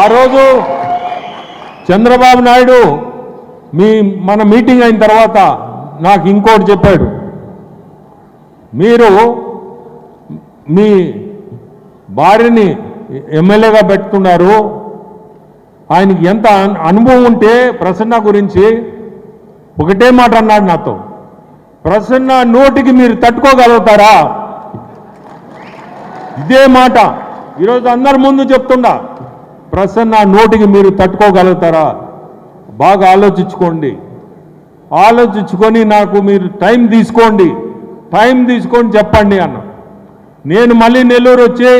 ఆ రోజు చంద్రబాబు నాయుడు మీ మన మీటింగ్ అయిన తర్వాత నాకు ఇంకోటి చెప్పాడు. మీరు మీ భార్యని ఎమ్మెల్యేగా పెట్టుకున్నారు. ఆయనకి ఎంత అనుభవం ఉంటే ప్రసన్న గురించి ఒకటే మాట అన్నాడు నాతో. ప్రసన్న నోటికి మీరు తట్టుకోగలుగుతారా? ఇదే మాట. ఈరోజు అందరి ముందు చెప్తున్నా. ప్రసన్న నోటికి మీరు తట్టుకోగలుగుతారా? బాగా ఆలోచించుకోండి. ఆలోచించుకొని నాకు మీరు టైం తీసుకోండి. టైం తీసుకొని చెప్పండి అన్న. నేను మళ్ళీ నెల్లూరు వచ్చి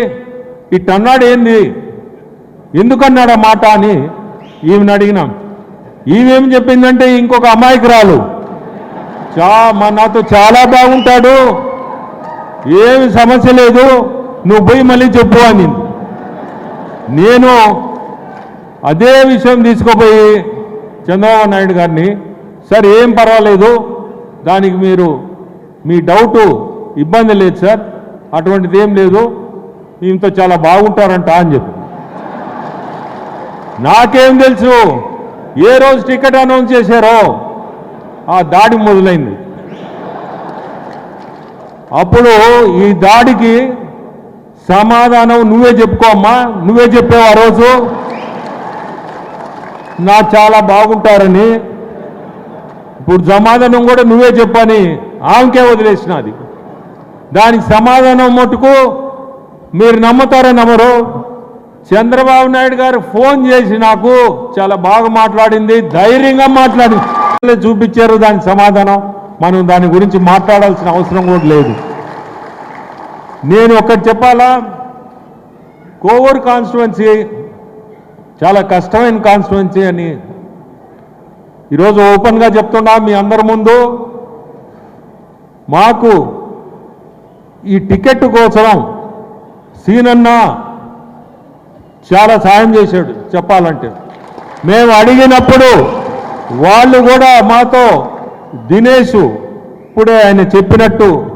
ఇట్టన్నాడు ఏంది? ఎందుకన్నాడు ఆ మాట అని ఈమెను అడిగినాం. ఈమెం చెప్పిందంటే ఇంకొక అమాయకురాలు చా మా నాతో చాలా బాగుంటాడు. ఏమి సమస్య లేదు. నువ్వు పోయి మళ్ళీ చెప్పు అని నేను అదే విషయం తీసుకుపోయి చంద్రబాబు నాయుడు గారిని సార్ ఏం పర్వాలేదు దానికి మీరు మీ డౌటు ఇబ్బంది లేదు సార్ అటువంటిది ఏం లేదు ఇంత చాలా బాగుంటారంట అని చెప్పి. నాకేం తెలుసు ఏ రోజు టికెట్ అనౌన్స్ చేశారో ఆ దాడి మొదలైంది. అప్పుడు ఈ దాడికి సమాధానం నువ్వే చెప్పుకోమ్మా నువ్వే చెప్పావు ఆ రోజు. నా చాలా బాగుంటారని. ఇప్పుడు సమాధానం కూడా నువ్వే చెప్పని ఆమెకే వదిలేసినది. దానికి సమాధానం మటుకు మీరు నమ్ముతారో నమ్మరు. చంద్రబాబు నాయుడు గారు ఫోన్ చేసి నాకు చాలా బాగా మాట్లాడింది ధైర్యంగా మాట్లాడింది. చూపించారు దానికి సమాధానం. మనం దాని గురించి మాట్లాడాల్సిన అవసరం కూడా లేదు. నేను ఒకటి చెప్పాలా? కోవూరు కాన్స్టిట్యువెన్సీ చాలా కష్టమైన కాన్స్టిట్యువెన్సీ అని. ఈరోజు ఓపెన్గా చెప్తున్నా మీ అందరి ముందు. మాకు ఈ టికెట్ కోసం సీనన్న చాలా సాయం చేశాడు చెప్పాలంటే. మేము అడిగినప్పుడు వాళ్ళు కూడా మాతో దినేష్ ఇప్పుడే ఆయన చెప్పినట్టు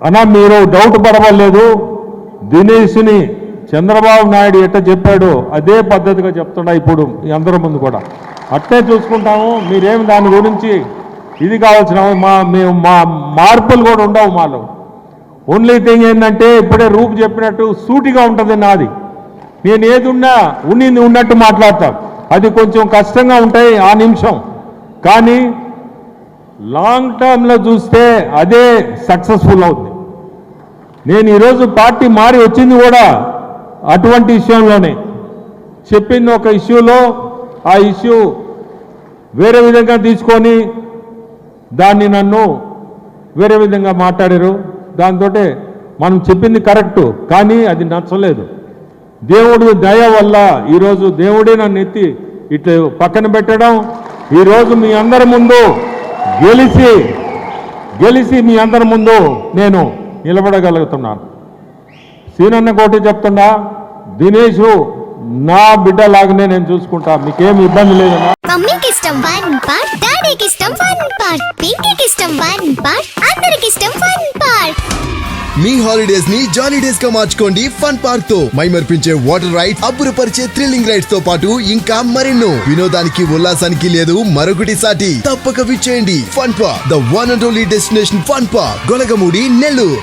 అన్నా మీరు డౌట్ పడవలేదు. దినేష్ని చంద్రబాబు నాయుడు ఎట్ట చెప్పాడో అదే పద్ధతిగా చెప్తున్నా ఇప్పుడు ఈ అందరి ముందు కూడా. అట్టే చూసుకుంటాము. మీరేమి దాని గురించి ఇది కావాల్సిన మా మేము మా మార్పులు కూడా ఉండవు మాలో. ఓన్లీ థింగ్ ఏంటంటే ఇప్పుడే రూపు చెప్పినట్టు సూటిగా ఉంటుంది నాది. నేను ఏది ఉన్నా ఉన్నింది ఉన్నట్టు మాట్లాడతాను అది కొంచెం కష్టంగా ఉంటాయి ఆ నిమిషం. కానీ లాంగ్ టర్మ్లో చూస్తే అదే సక్సెస్ఫుల్ అవుతుంది నేను ఈరోజు పార్టీ మారి వచ్చింది కూడా అటువంటి విషయంలోనే. చెప్పింది ఒక ఇష్యూలో ఆ ఇష్యూ వేరే విధంగా తీసుకొని దాన్ని నన్ను వేరే విధంగా మాట్లాడారు. దాంతో మనం చెప్పింది కరెక్టు కానీ అది నచ్చలేదు. దేవుడి దయ వల్ల ఈరోజు దేవుడే నన్ను ఎత్తి ఇట్లా పక్కన పెట్టడం. ఈరోజు మీ అందరి ముందు గెలిచి గెలిచి మీ అందరి ముందు నేను నిలబడగలుగుతున్నాను. సీనన్న కోటి చెప్తున్నా దినేషు నా బిడ్డలాగానే నేను చూసుకుంటా. మీకేం ఇబ్బంది లేదు మమ్మీకి ఇష్టం వన్ పార్ట్ డాడీకి ఇష్టం వన్ పార్ట్ పింకీకి ఇష్టం వన్ పార్ట్ మీ హాలిడేస్ని జాలీ డేస్గా మార్చుకోండి ఫన్ పార్క్తో. మైమర్పించే వాటర్ రైడ్ అబ్బురపరిచే థ్రిల్లింగ్ రైడ్స్తో పాటు ఇంకా మరెన్నో. వినోదానికి ఉల్లాసానికి లేదు మరొకటి సాటి తప్పక విచ్చేయండి fun park the one and only destination fun park Golagamudi Nellore.